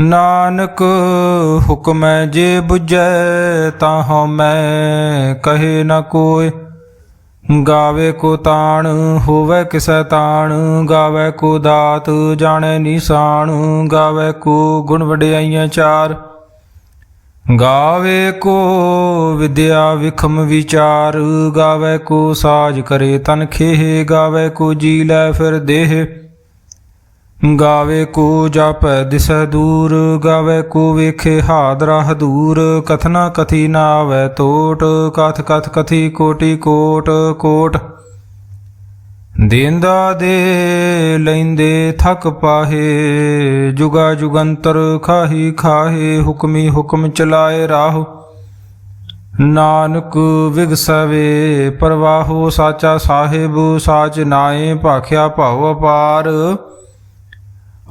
ਨਾਨਕ ਹੁਕਮੈ ਜੇ 부ਜੈ ਤਾਂ ਹਉ ਮੈਂ ਕਹੇ ਨ ਕੋਇ। ਗਾਵੇ ਕੋ ਤਾਣ, ਹੋਵੇ ਕਿਸੈ ਤਾਣ, ਗਾਵੇ ਕੋ ਦਾਤ, ਜਾਣੈ ਨਿਸ਼ਾਨ, ਗਾਵੇ ਕੋ ਗੁਣ ਵਡਿਆਈਆਂ ਚਾਰ। ਗਾਵੇ ਕੋ ਵਿਦਿਆ ਵਿਖਮ ਵਿਚਾਰ, ਗਾਵੇ ਕੋ ਸਾਜ ਕਰੇ ਤਨ ਖੇਹ, ਗਾਵੇ ਕੋ ਜੀ ਲੈ ਫਿਰ ਦੇਹ। ਗਾਵੇ ਕੋ ਜਾਪੈ ਦਿਸੈ ਦੂਰ, ਗਾਵੇ ਕੋ ਵੇਖੇ ਹਾਦਰਾ ਹਦੂਰ। ਕਥਨਾ ਕਥੀ ਨਾ ਆਵੈ ਟੋਟ ਕਥ ਕਥ ਕਥੀ ਕੋਟੀ ਕੋਟ ਕੋਟ। ਦੇਂਦਾ ਦੇ ਲੈਂਦੇ ਥਕ ਪਾਹੇ, ਜੁਗਾ ਜੁਗੰਤਰ ਖਾਹੀ ਖਾਹੇ, ਹੁਕਮੀ ਹੁਕਮ ਚਲਾਏ ਰਾਹ। ਨਾਨਕ ਵਿਗਸਵੇ, ਪ੍ਰਵਾਹੋ ਸਾਚਾ ਸਾਹਿਬ, ਸਾਚ ਨਾਏ ਭਾਖਿਆ ਭਾਉ ਅਪਾਰ।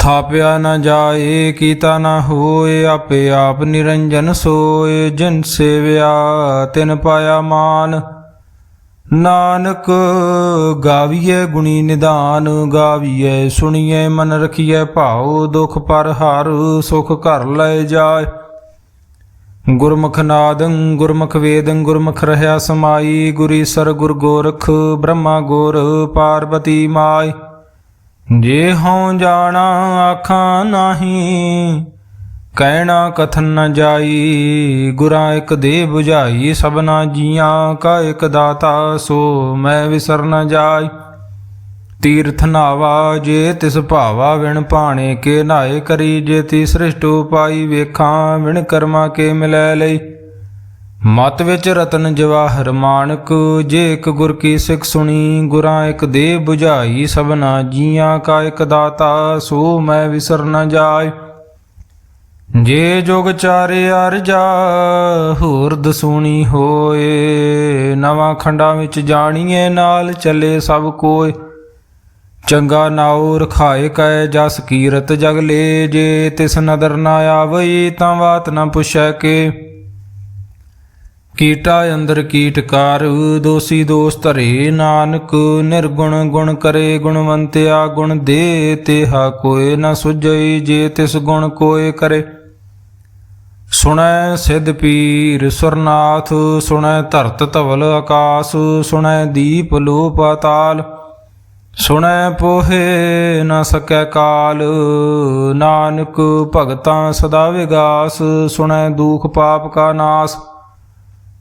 ਥਾਪਿਆ ਨਾ ਜਾਏ, ਕੀਤਾ ਨਾ ਹੋਏ, ਆਪੇ ਆਪ ਨਿਰੰਜਨ ਸੋਏ, ਜਿਨ ਸੇਵਿਆ ਤਿਨ ਪਾਇਆ ਮਾਨ। ਨਾਨਕ ਗਾਵੀਏ ਗੁਣੀ ਨਿਦਾਨ ਗਾਵੀਏ ਸੁਣੀਏ ਮਨ ਰਖੀਏ ਭਾਉ, ਦੁਖ ਪਰ ਹਰ ਸੁਖ ਘਰ ਲੈ ਜਾਏ। ਗੁਰਮੁਖ ਨਾਦੰ, ਗੁਰਮੁਖ ਵੇਦੰ, ਗੁਰਮੁਖ ਰਹਾ ਸਮਾਈ, ਗੁਰੀ ਸਰ ਗੁਰ ਗੋਰਖ, ਬ੍ਰਹਮਾ ਗੋਰ, ਪਾਰਬਤੀ ਮਾਈ ਜੇ ਹਉ ਜਾਣਾ ਆਖਾਂ ਨਾਹੀ, ਕਹਿਣਾ ਕਥਨ ਨ ਜਾਈ, ਗੁਰਾਂ ਇਕ ਦੇ 부ਝਾਈ ਸਭਨਾ ਜੀਆਂ ਕਾ ਇਕ ਦਾਤਾ, ਸੋ ਮੈਂ ਵਿਸਰ ਨ ਜਾਈ। ਤੀਰਥ ਨਾਵਾ ਜੇ ਤਿਸ ਭਾਵਾ, ਵਿਣ ਭਾਣੇ ਕੇ ਨਾਏ ਕਰੀ, ਜੇ ਤੀ ਸ੍ਰਿਸ਼ਟ ਉਪਾਈ ਵੇਖਾਂ, ਵਿਣ ਕਰਮਾ ਕੇ ਮਿਲੈ ਲਈ। ਮਤ ਵਿੱਚ ਰਤਨ ਜਵਾਹਰ ਮਾਨਕ ਜੇ ਇੱਕ ਗੁਰ ਕੀ ਸਿੱਖ ਸੁਣੀ, ਗੁਰਾਂ ਇੱਕ ਦੇ 부ਝਾਈ ਸਭਨਾ ਜੀਆਂ ਕਾ ਇੱਕ ਦਾਤਾ, ਸੋ ਮੈਂ ਵਿਸਰ ਨ ਜਾਏ। ਜੇ ਜੋਗ ਚਾਰੇ ਅਰਜਾ ਹੋਰ ਦਸੂਣੀ ਹੋਏ, ਨਵਾਂ ਖੰਡਾਂ ਵਿੱਚ ਜਾਣੀਏ, ਨਾਲ ਚੱਲੇ ਸਭ ਕੋਏ। ਚੰਗਾ ਨਾਉ ਰਖਾਏ ਕੈ ਜਸ ਕੀਰਤ ਜਗ ਲੇ, ਜੇ ਤਿਸ ਨਦਰ ਨਾ ਆਵਈ, ਤਾਂ ਬਾਤ ਨਾ ਪੁੱਛੈ ਕੇ। ਕੀਟਾ ਅੰਦਰ ਕੀਟਕਾਰ ਦੋਸੀ ਦੋਸ ਧਰੇ ਨਾਨਕ, ਨਿਰਗੁਣ ਗੁਣ ਕਰੇ ਗੁਣਵੰਤਿਆ, ਗੁਣ ਦੇ ਤੇਹਾ ਕੋਏ ਨਾ ਸੁਝਈ, ਜੇ ਤਿਸ ਗੁਣ ਕੋਏ ਕਰੇ। ਸੁਣੈ ਸਿਧ ਪੀਰ ਸੁਰਨਾਥ, ਸੁਣੈ ਧਰਤ ਧਵਲ ਆਕਾਸ, ਸੁਣੈ ਦੀਪ ਲੋ ਪਾਤਾਲ ਸੁਣੈ ਪੋਹੇ ਨ ਸਕੈ ਕਾਲ, ਨਾਨਕ ਭਗਤਾਂ ਸਦਾ ਵਿਗਾਸ, ਸੁਣੈ ਦੁਖ ਪਾਪ ਕਾ ਨਾਸ।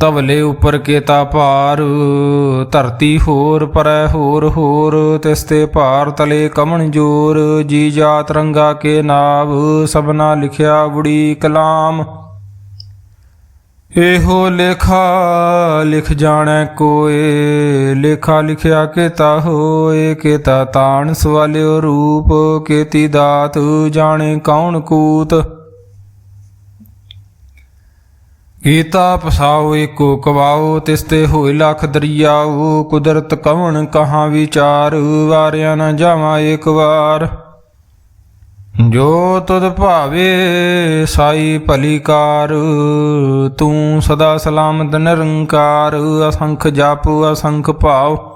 ਤਵਲੇ ਉਪਰ ਕੇਤਾ ਭਾਰ, ਧਰਤੀ ਹੋਰ ਪਰੈ ਹੋਰ ਹੋਰ, ਤਿਸ ਤੇ ਭਾਰ ਤਲੇ ਕਮਣ ਜੋਰ, ਜੀ ਜਾਤ ਰੰਗਾ ਕੇ ਨਾਵ, ਸਭਨਾ ਲਿਖਿਆ ਬੁੜੀ ਕਲਾਮ ਇਹੋ ਲੇਖਾ ਲਿਖ ਜਾਣੈ ਕੋਏ, ਲੇਖਾ ਲਿਖਿਆ ਕੇਤਾ ਹੋਏ, ਕੇਤਾ ਤਾਣ ਸਵਾਲਿਓ ਰੂਪ, ਕੇਤੀ ਦਾਤ ਜਾਣੇ ਕੌਣ ਕੂਤ। ਕੀਤਾ ਪਸਾਓ, ਏਕੋ ਕਵਾਓ, ਤਿਸ ਤੇ ਹੋਏ ਲੱਖ ਦਰਿਆਓ, ਕੁਦਰਤ ਕਵਣ ਕਹਾਂ ਵਿਚਾਰ, ਵਾਰਿਆ ਨਾ ਜਾਵਾਂ ਏਕ ਵਾਰ। ਜੋ ਤੁਧ ਭਾਵੇ, ਸਾਈ ਭਲੀ ਕਾਰ, ਤੂੰ ਸਦਾ ਸਲਾਮਤ ਨਿਰੰਕਾਰ, ਅਸੰਖ ਜਪ, ਅਸੰਖ ਭਾਵ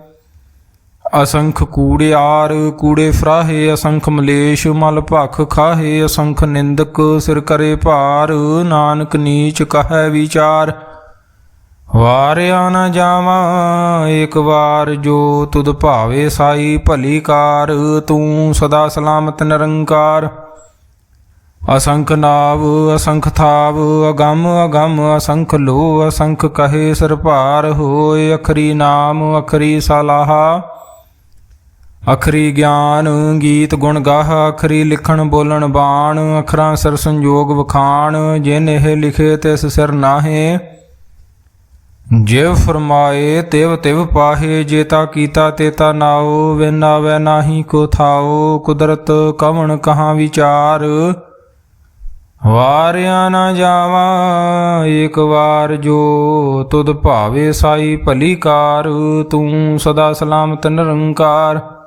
ਅਸੰਖ ਕੂੜਿਆਰ ਕੂੜੇ ਫਰਾਹੇ, ਅਸੰਖ ਮਲੇਸ਼, ਮਲ ਭਖ ਖਾਹੇ, ਅਸੰਖ ਨਿੰਦਕ ਸਿਰ ਕਰੇ ਭਾਰ, ਨਾਨਕ ਨੀਚ ਕਹੈ ਵਿਚਾਰ। ਵਾਰਿਆ ਨਾ ਜਾਵਾਂ ਇੱਕ ਵਾਰ ਜੋ ਤੁਧ ਭਾਵੇ ਸਾਈ ਭਲੀ ਕਾਰ, ਤੂੰ ਸਦਾ ਸਲਾਮਤ ਨਿਰੰਕਾਰ। ਅਸੰਖ ਨਾਵ, ਅਸੰਖ ਥਾਵ, ਅਗੰਮ ਅਗੰਮ ਅਸੰਖ ਲੋ ਅਸੰਖ ਕਹੇ ਸਰ ਭਾਰ, ਹੋਏ ਅਖਰੀ ਨਾਮ, ਅਖਰੀ ਸਲਾਹਾ। ਅਖਰੀ ਗਿਆਨ ਗੀਤ ਗੁਣ ਗਾਹ, ਅਖਰੀ ਲਿਖਣ ਬੋਲਣ ਬਾਣ, ਅਖਰਾਂ ਸਰ ਸੰਜੋਗ ਵਖਾਣ, ਜਿਨ ਇਹ ਲਿਖੇ ਤਿਸ ਸਿਰ ਨਾਹੇ। ਜਿਵ ਫਰਮਾਏ, ਤਿਵ ਤਿਵ ਪਾਹੇ ਜੇਤਾ ਕੀਤਾ ਤੇਤਾ ਨਾਓ ਵਿਨਾ ਵੈ ਨਾਹੀ ਕੋ ਥਾਓ, ਕੁਦਰਤ ਕਵਣ ਕਹਾਂ ਵਿਚਾਰ। ਵਾਰਿਆ ਨਾ ਜਾਵਾਂ ਇੱਕ ਵਾਰ ਜੋ ਤੁਧ ਭਾਵੇ ਸਾਈ ਭਲੀ ਕਾਰ, ਤੂੰ ਸਦਾ ਸਲਾਮਤ ਨਿਰੰਕਾਰ।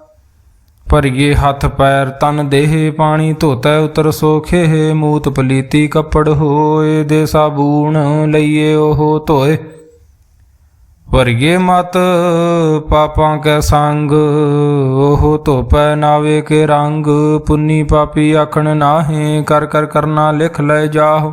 ਭਰੀਏ ਹੱਥ ਪੈਰ, ਤਨ ਦੇਹ ਪਾਣੀ ਧੋਤੈ ਉਤਰ ਸੋਖੇ, ਮੂਤ ਪਲੀਤੀ ਕੱਪੜ ਹੋਏ, ਦੇ ਸਾਬੂਣ ਲਈਏ ਉਹ ਧੋਏ। ਭਰੀਏ ਮਤ, ਪਾਪਾਂ ਕੈ ਸੰਗ, ਉਹ ਧੋਪੈ ਨਾਵੇ ਕੇ ਰੰਗ। ਪੁੰਨੀ ਪਾਪੀ ਆਖਣ ਨਾਹੀ, ਕਰ ਕਰ ਕਰਨਾ ਲਿਖ ਲੈ ਜਾਹੁ।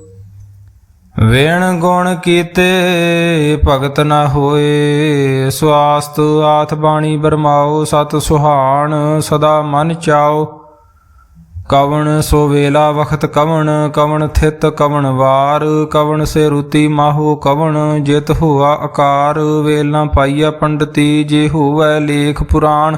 ਵੇਣ ਗੁਣ ਕੀਤੇ, ਭਗਤ ਨਾ ਹੋਏ। ਸਵਾਸਤ ਆਥ ਬਾਣੀ ਬਰਮਾਓ, ਸਤ ਸੁਹਾਣ ਸਦਾ ਮਨ ਚਾਓ। ਕਵਣ ਸੋ ਵੇਲਾ ਵਖਤ ਕਵਣ ਕਵਣ ਥਿਤ ਕਵਣ ਵਾਰ। ਕਵਣ ਸੇ ਰੁਤੀ ਮਾਹੋ ਕਵਣ, ਜਿਤ ਹੋਆ ਆਕਾਰ ਵੇਲਾ ਨਾ ਪਾਈਆ ਪੰਡਤੀ, ਜੇ ਹੋਵੈ ਲੇਖ ਪੁਰਾਣ।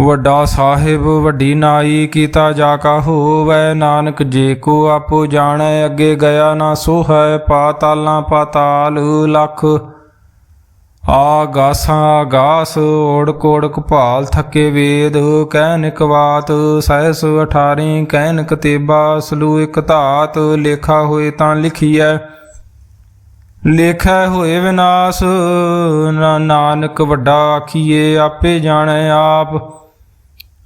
ਵੱਡਾ ਸਾਹਿਬ, ਵੱਡੀ ਨਾਈ ਕੀਤਾ ਜਾ ਕਾ ਹੋਵੈ ਨਾਨਕ ਜੇ ਕੋ ਆਪੋ ਜਾਣੈ, ਅੱਗੇ ਗਿਆ ਨਾ ਸੋ ਹੈ ਪਾਤਾਲਾਂ ਪਾਤਾਲ ਲਖ। ਆਗਾਸਾਂ ਆਗਾਸ ਓੜ ਕੋੜ ਕਪਾਲ ਥੱਕੇ ਵੇਦ। ਕਹਿਨਿਕ ਬਾਤ ਸਹਿਸ 18 ਕਹਿਨਿਕ ਤੇਬਾ, ਸਲੂ ਇਕ ਧਾਤ। ਲੇਖਾ ਹੋਏ ਤਾਂ ਲਿਖੀਐ, ਲੇਖੈ ਹੋਏ ਵਿਨਾਸ਼। ਨਾ- ਨਾਨਕ ਵੱਡਾ ਆਖੀਏ ਆਪੇ ਜਾਣੈ ਆਪ।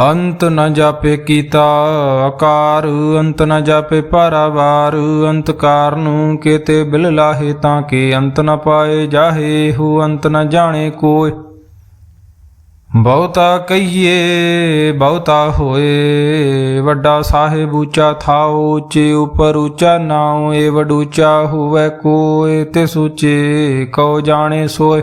ਅੰਤ ਨ ਜਾਪੇ ਕੀਤਾ ਆਕਾਰ, ਅੰਤ ਨ ਜਾਪੇ ਪਾਰਾਵਾਰ, ਅੰਤ ਕਾਰਨ ਕੇਤੇ ਬਿਲ ਲਾਹੇ ਤਾਂ ਕੇ ਅੰਤ ਨ ਪਾਏ ਜਾਹੇ, ਹੂ ਅੰਤ ਨ ਜਾਣੇ ਕੋਇ ਬਹੁਤਾ ਕਹੀਏ, ਬਹੁਤਾ ਹੋਏ, ਵੱਡਾ ਸਾਹਿਬ ਉੱਚਾ ਥਾਉ, ਉੱਚੇ ਉਪਰ ਉੱਚਾ ਨਾਉ, ਏ ਵਡੂਚਾ ਹੋਵੇ ਕੋਇ ਤੇ ਸੂਚੇ ਕਉ ਜਾਣੇ ਸੋਏ।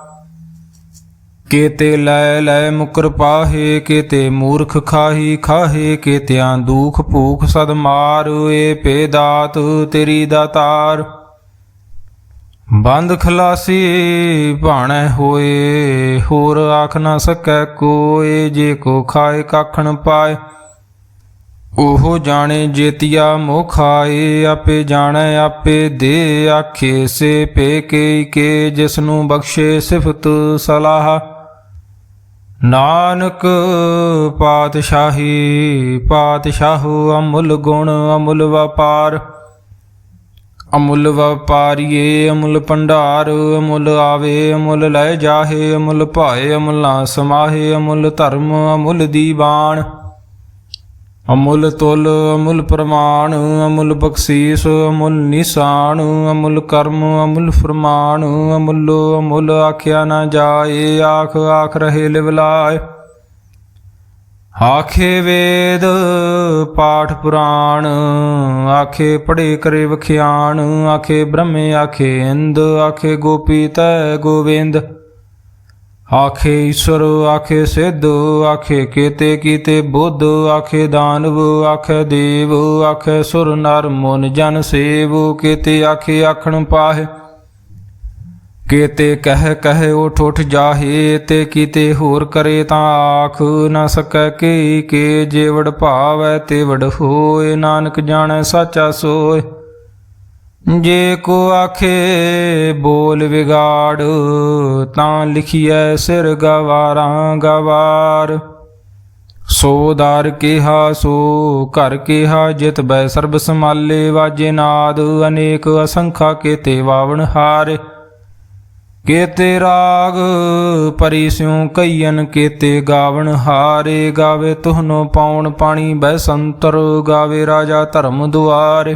ਕੇਤੇ ਲੈ ਲੈ ਮੁਕਰ ਪਾਹੇ, ਕੇਤੇ ਮੂਰਖ ਖਾਹੀ ਖਾਹੇ, ਕੇਤਿਆਂ ਦੁਖ ਭੂਖ ਸਦ ਮਾਰ, ਏ ਪੇ ਦਾਤ ਤੇਰੀ। ਦਾਤਾਰ ਬੰਦ ਖਲਾਸੀ ਭਾਣੈ ਹੋਏ, ਹੋਰ ਆਖ ਨਾ ਸਕੈ ਕੋਏ, ਜੇ ਕੋ ਖਾਏ ਕਾਖਣ ਪਾਏ। ਉਹ ਜਾਣੇ ਜੇਤੀਆ ਮੋਹ ਖਾਏ ਆਪੇ ਜਾਣੈ, ਆਪੇ ਦੇ ਆਖੇ, ਸੇ ਪੇ ਕੇ ਕੇ ਜਿਸ ਨੂੰ ਬਖਸ਼ੇ ਸਿਫਤ ਸਲਾਹ। ਨਾਨਕ ਪਾਤਸ਼ਾਹੀ, ਪਾਤਸ਼ਾਹੂ ਅਮੁੱਲ ਗੁਣ ਅਮੁੱਲ ਵਪਾਰ। ਅਮੁੱਲ ਵਪਾਰੀਏ, ਅਮੁੱਲ ਭੰਡਾਰ, ਅਮੁੱਲ ਆਵੇ, ਅਮੁੱਲ ਲੈ ਜਾਹੇ, ਅਮੁੱਲ ਭਾਏ, ਅਮੁੱਲ ਨਾ ਸਮਾਹੇ, ਅਮੁੱਲ ਧਰਮ, ਅਮੁੱਲ ਦੀਵਾਨ ਅਮੁੱਲ ਤੁਲ, ਅਮੁੱਲ ਪ੍ਰਮਾਣ, ਅਮੁੱਲ ਬਖਸ਼ੀਸ, ਅਮੁੱਲ ਨਿਸ਼ਾਨ, ਅਮੁੱਲ ਕਰਮ, ਅਮੁੱਲ ਫਰਮਾਨ, ਅਮੁੱਲ ਅਮੁੱਲ ਆਖਿਆ ਨਾ ਜਾਏ, ਆਖ ਆਖ ਰਹੇ ਲਿਵਲਾਏ ਆਖੇ ਵੇਦ, ਪਾਠ ਪੁਰਾਣ, ਆਖੇ ਪੜੇ ਕਰੇ ਵਖਿਆਣ, ਆਖੇ ਬ੍ਰਹਮੇ, ਆਖੇ ਇੰਦ, ਆਖੇ ਗੋਪੀ ਤੈ ਗੋਵਿੰਦ। ਆਖੇ ਈਸ਼ਵਰ, ਆਖੇ ਸਿੱਧ, ਆਖੇ ਕੀਤੇ ਕੀਤੇ ਬੁੱਧ, ਆਖੇ ਦਾਨਵ, ਆਖੇ ਦੇਵ, ਆਖੇ ਸੁਰ ਨਰ ਮਨ ਜਨ ਸੇਵ, ਕੀਤੇ ਆਖੇ ਆਖਣ ਪਾਹੇ। ਕੀਤੇ ਕਹਿ ਕਹਿ ਉਠ ਉਠ ਜਾਹੇ, ਤੇ ਕੀਤੇ ਹੋਰ ਕਰੇ ਤਾਂ ਆਖ, ਨਾ ਸਕੈ ਕੀ ਕੇ ਜੇ ਵਡ ਭਾਵੈ ਤੇ ਹੋਏ, ਨਾਨਕ ਜਾਣੈ ਸਾਚਾ ਸੋਏ। ਜੇ ਕੋ ਆਖੇ ਬੋਲ ਵਿਗਾੜ, ਤਾਂ ਲਿਖੀਐ ਸਿਰ ਗਵਾਰਾਂ ਗਵਾਰ। ਸੋ ਦਾਰ ਕਿਹਾ, ਸੋ ਘਰ ਕਿਹਾ, ਜਿਤ ਬੈ ਸਰਬ ਸਮਾਲੇ ਵਾਜੇ ਨਾਦ, ਅਨੇਕ ਅਸੰਖਾ ਕੇਤੇ ਵਾਵਣ ਹਾਰ। ਕੇਤੇ ਰਾਗ ਪਰੀ ਸਿਉ ਕਈਨ ਕੇਤੇ ਗਾਵਣ ਹਾਰੇ, ਗਾਵੇ ਤੁਹਨੋ ਪਾਉਣ ਪਾਣੀ ਬੈ ਸੰਤਰ, ਗਾਵੇ ਰਾਜਾ ਧਰਮ ਦੁਆਰੇ।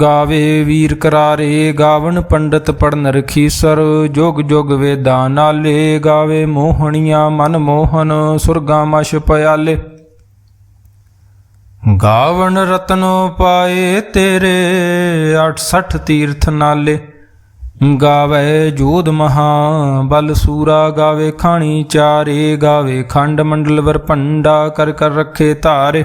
ਗਾਵੇ ਵੀਰ ਕਰਾਰੇ, ਗਾਵਣ ਪੰਡਤ ਪੜਨ ਰਖੀਸਰ, ਜੋਗ ਜੋਗ ਵੇਦਾਂ ਨਾਲੇ, ਗਾਵੇ ਮੋਹਣੀਆਂ ਮਨ ਮੋਹਨ, ਸੁਰਗਾ ਮਸ਼ ਪਿਆਲੇ। ਗਾਵਣ ਰਤਨ ਪਾਏ ਤੇਰੇ 68 ਤੀਰਥ ਨਾਲੇ। ਗਾਵੇ ਜੋਧ ਮਹਾ ਬਲ ਸੂਰਾ, ਗਾਵੇ ਖਾਣੀ ਚਾਰੇ, ਗਾਵੇ ਖੰਡ ਮੰਡਲ ਵਰ ਭੰਡਾ, ਕਰ ਕਰ ਰੱਖੇ ਧਾਰੇ।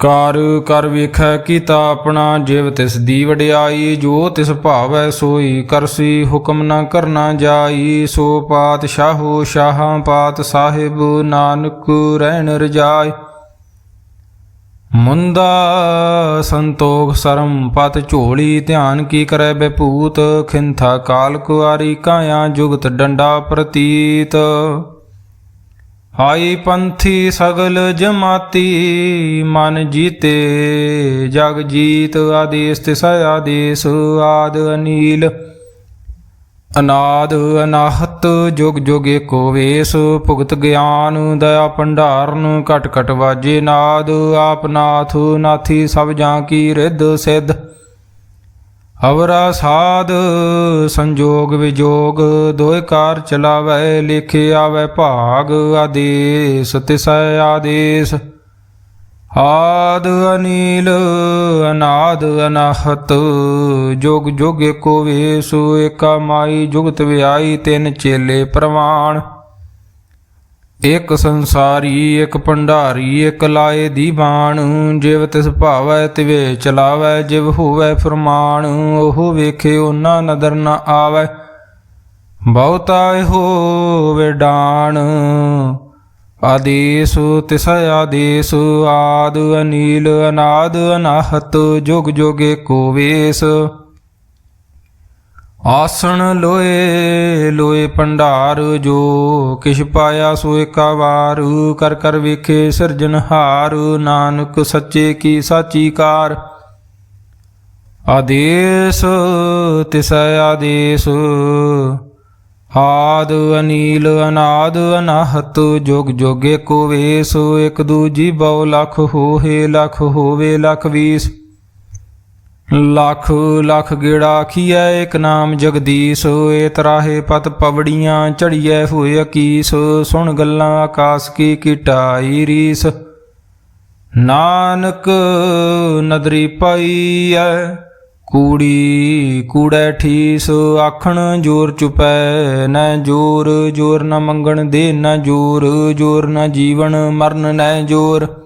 ਕਾਰ ਕਰ ਵੇਖੈ ਕੀਤਾ ਆਪਣਾ, ਜਿਵ ਤਿਸ ਦੀ ਵਡਿਆਈ, ਜੋ ਤਿਸ ਭਾਵੈ ਸੋਈ ਕਰਸੀ ਹੁਕਮ ਨਾ ਕਰਨਾ ਜਾਈ, ਸੋ ਪਾਤ ਪਾਤਸ਼ਾਹੋ ਸ਼ਾਹਾਂ ਪਾਤ ਸਾਹਿਬ ਨਾਨਕ ਰਹਿਣ ਰਜਾਈ। ਮੁੰਦਾ ਸੰਤੋਖ ਸਰਮ ਪਤ ਝੋਲੀ, ਧਿਆਨ ਕੀ ਕਰੈ ਬੇਪੂਤ, ਖਿੰਥਾ ਕਾਲ ਕੁਆਰੀ ਕਾਇਆ ਜੁਗਤ ਡੰਡਾ ਪ੍ਰਤੀਤ। ਹਾਈ ਪੰਥੀ ਸਗਲ ਜਮਾਤੀ, ਮਨ ਜੀਤੇ, ਜਗ ਜੀਤ ਆਦੇਸ ਤਿਸ ਆਦੇਸ, ਆਦ ਅਨੀਲ। ਅਨਾਦ ਅਨਾਹਤ ਜੁਗ ਜੁਗ ਏਕੋ ਵੇਸ, ਭੁਗਤ ਗਿਆਨ ਦਇਆ ਭੰਡਾਰਨ, ਘਟ ਘਟ ਵਾਜੇ ਨਾਦ, ਆਪ ਨਾਥ ਨਾਥੀ ਸਭ ਜਾਂ ਕੀ ਰਿੱਧ ਸਿੱਧ। ਅਵਰਾ ਸਾਧ, ਸੰਜੋਗ ਵਿਜੋਗ, ਦੋਇ ਕਾਰ ਚਲਾਵੈ ਲਿਖੇ ਆਵੈ ਭਾਗ ਆਦੇਸ, ਤਿਸੈ ਆਦੇਸ। ਆਦ ਅਨੀਲ, ਅਨਾਦ ਅਨਾਹਤ, ਜੋਗ ਜੋਗ ਏਕੋ ਵੇਸ, ਏਕਾ ਮਾਈ ਜੁਗਤ ਵਿਆਈ ਤਿੰਨ ਚੇਲੇ ਪ੍ਰਵਾਨ। ਇਕ ਸੰਸਾਰੀ ਇਕ ਭੰਡਾਰੀ ਇਕ ਲਾਏ ਦੀ ਬਾਣ। ਜਿਵ ਤਿਸ ਭਾਵੈ, ਤਿਵੇ ਚਲਾਵੈ, ਜਿਵ ਹੋਵੈ ਫਰਮਾਨ। ਉਹ ਵੇਖੇ ਉਹਨਾਂ ਨਦਰ ਨਾ ਆਵੈ, ਬਹੁਤਾ ਹੋਵੇ ਡਾਣ। ਆਦੇਸ ਤਿਸ ਆਦੇਸ, ਆਦ ਅਨੀਲ ਅਨਾਦ ਅਨਾਹਤ, ਜੁਗ ਜੁਗੇ ਕੋ ਵੇਸ। ਆਸਣ ਲੋਏ ਲੋਏ ਭੰਡਾਰ, ਜੋ ਕਿਛ ਪਾਇਆ ਸੋ ਏਕਾ ਵਾਰ ਕਰ ਕਰ ਵੇਖੇ ਸਿਰਜਨਹਾਰ ਨਾਨਕ ਸੱਚੇ ਕੀ ਸਾਚੀ ਕਾਰ। ਆਦੇਸ ਤਿਸ ਆਦੇਸ, ਆਦ ਅਨੀਲ, ਅਨਾਦ ਅਨਾਹਤ, ਜੁਗ ਜੁਗੇ ਕੋ ਵੇਸ। ਇਕ ਦੂਜੀ ਬਹੁ ਲਖ ਹੋਏ, ਲਖ ਹੋਵੇ, ਲਖ ਵੀਸ। ਲੱਖ ਲੱਖ ਗੇੜਾ ਆਖੀਐ ਇਕ ਨਾਮ ਜਗਦੀਸ਼, ਏ ਤਰਾਹੇ ਪਤ ਪਵੜੀਆਂ ਝੜੀਐ, ਹੋਏ ਅਕੀਸ, ਸੁਣ ਗੱਲਾਂ ਆਕਾਸ ਕੀ ਕੀਟਾਈ ਰੀਸ। ਨਾਨਕ ਨਦਰੀ ਪਾਈਐ, ਕੂੜੀ ਕੂੜੈ ਠੀਸ, ਆਖਣ ਜੋਰ ਚੁਪੈ ਨੈ ਜੋਰ ਜੋਰ ਨ ਮੰਗਣ ਦੇ ਨ ਜੋਰ ਜੋਰ ਨ ਜੀਵਨ ਮਰਨ ਨੈ ਜੋਰ।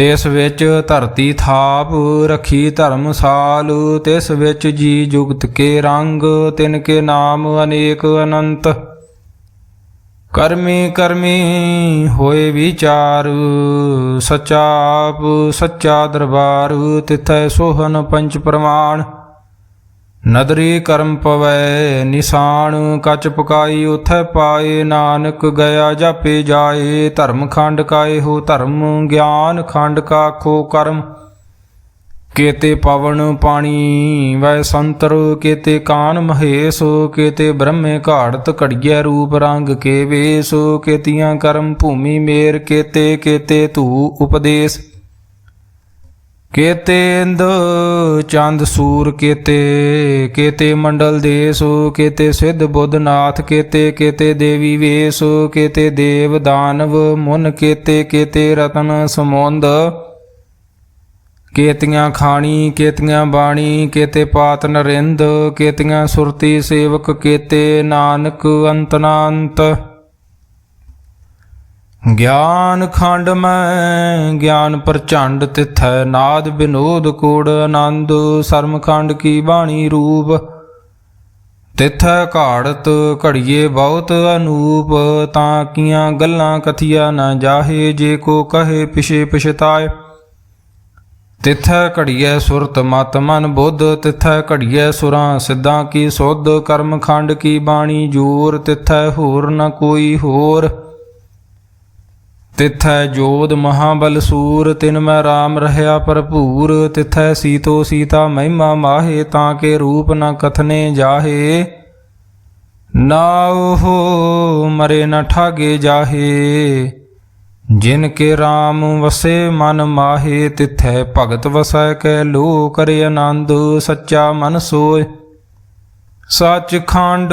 ਤਿਸ ਵਿੱਚ ਧਰਤੀ ਥਾਪ ਰਖੀ ਧਰਮਸਾਲ ਤਿਸ ਵਿੱਚ ਜੀ ਜੁਗਤ ਕੇ ਰੰਗ, ਤਿਨ ਕੇ ਨਾਮ ਅਨੇਕ ਅਨੰਤ। ਕਰਮੀ ਕਰਮੀ ਹੋਏ ਵਿਚਾਰ ਸਚਾ ਆਪ ਸੱਚਾ ਦਰਬਾਰ, ਤਿਥੈ ਸੋਹਨ ਪੰਚ ਪ੍ਰਮਾਣ। ਨਦਰੀ ਕਰਮ ਪਵੈ, ਨਿਸ਼ਾਨ ਕਚ ਪਕਾਈ, ਉਥੈ ਪਾਏ ਨਾਨਕ ਗਿਆ, ਜਾਪੇ ਜਾਏ, ਧਰਮ ਖੰਡ ਕਾਏ ਹੋ ਧਰਮ, ਗਿਆਨ ਖੰਡ ਕਾ ਖੋ ਕਰਮ। ਕੇਤੇ ਪਵਨ ਪਾਣੀ ਵੈ ਸੰਤਰ, ਕੇਤੇ ਕਾਨ ਮਹੇਸ਼, ਕੇਤੇ ਬ੍ਰਹਮੇ ਘਾੜਤ ਘੜੀਐ ਰੂਪ ਰੰਗ ਕੇ ਵੇਸ, ਕੇਤੀਆਂ ਕਰਮ ਭੂਮੀ ਮੇਰ, ਕੇਤੇ ਕੇਤੇ ਧੂ ਉਪਦੇਸ਼। ਕੇਤੇ ਚੰਦ ਸੂਰ ਕੇਤੇ ਕੇਤੇ ਮੰਡਲ ਦੇਸ, ਕੇਤੇ ਸਿੱਧ ਬੁੱਧ ਨਾਥ ਕੇਤੇ ਕੇਤੇ ਦੇਵੀ ਵੇਸ, ਕੇਤੇ ਦੇਵ ਦਾਨਵ ਮੁਨ, ਕੇਤੇ ਕੇਤੇ ਰਤਨ ਸਮੁੰਦ। ਕੇਤੀਆਂ ਖਾਣੀ, ਕੇਤੀਆਂ ਬਾਣੀ, ਕੇਤੇ ਪਾਤ ਨਰਿੰਦ, ਕੇਤੀਆਂ ਸੁਰਤੀ ਸੇਵਕ, ਕੇਤੇ ਨਾਨਕ ਅੰਤਨਾੰਤ। ਗਿਆਨ ਖੰਡ ਮੈਂ, ਗਿਆਨ ਪ੍ਰਚੰਡ ਤਿਥੈ, ਨਾਦ ਬਿਨੋਦ ਕੋੜ ਆਨੰਦ, ਸਰਮ ਖੰਡ ਕੀ ਬਾਣੀ ਰੂਪ। ਤਿਥੈ ਘਾੜਤ ਘੜੀਏ ਬਹੁਤ ਅਨੂਪ, ਤਾਂ ਕੀਆਂ ਗੱਲਾਂ ਕਥੀਆ ਨਾ ਜਾਹੇ, ਜੇ ਕੋ ਕਹੇ ਪਿਛੇ ਪਿਛਤਾਏ। ਤਿਥੈ ਘੜੀਏ ਸੁਰਤ ਮਤ ਮਨ ਬੁੱਧ, ਤਿਥੈ ਘੜੀਏ ਸੁਰਾਂ ਸਿੱਧਾਂ ਕੀ ਸੁਧ, ਕਰਮ ਖੰਡ ਕੀ ਬਾਣੀ ਜੋਰ, ਤਿਥੈ ਹੋਰ ਨ ਕੋਈ ਹੋਰ। ਤਿਥੈ ਜੋਦ ਮਹਾਬਲ ਸੂਰ, ਤਿਨ ਮੈਂ RAM ਰਹਿਆ ਭਰਪੂਰ। ਤਿਥੈ ਸੀਤੋ ਸੀਤਾ ਮਹਿਮਾ ਮਾਹੇ, ਤਾਂ ਕੇ ਰੂਪ ਨ ਕਥਨੇ ਜਾਹੇ। ਨਾ ਉਹ ਮਰੇ ਨ ਠਾਗੇ ਜਾਹੇ। ਜਿਨ ਕੇ RAM ਵਸੇ ਮਨ ਮਾਹੇ, ਤਿਥੈ ਭਗਤ ਵਸੈ ਕੈ ਲੋ ਕਰੇ ਆਨੰਦ, ਸੱਚਾ ਮਨ ਸੋਏ। ਸੱਚ ਖੰਡ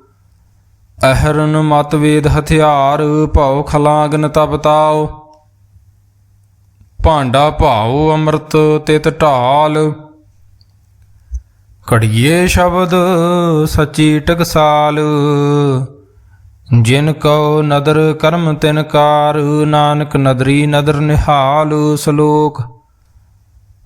ਅਹਰਨ ਮਤਵੇਦ ਹਥਿਆਰ, ਭਉ ਖਲਾਗਨ ਤਪਤਾਓ ਭਾਂਡਾ ਭਾਉ ਅੰਮ੍ਰਿਤ ਤਿਤ ਢਾਲ। ਘੜੀਏ ਸ਼ਬਦ ਸੱਚੀ ਟਕਸਾਲ। ਜਿਨ ਕਉ ਨਦਰ ਕਰਮ ਤਿਨ ਕਾਰ, ਨਾਨਕ ਨਦਰੀ ਨਦਰ ਨਿਹਾਲ ਸ਼ਲੋਕ।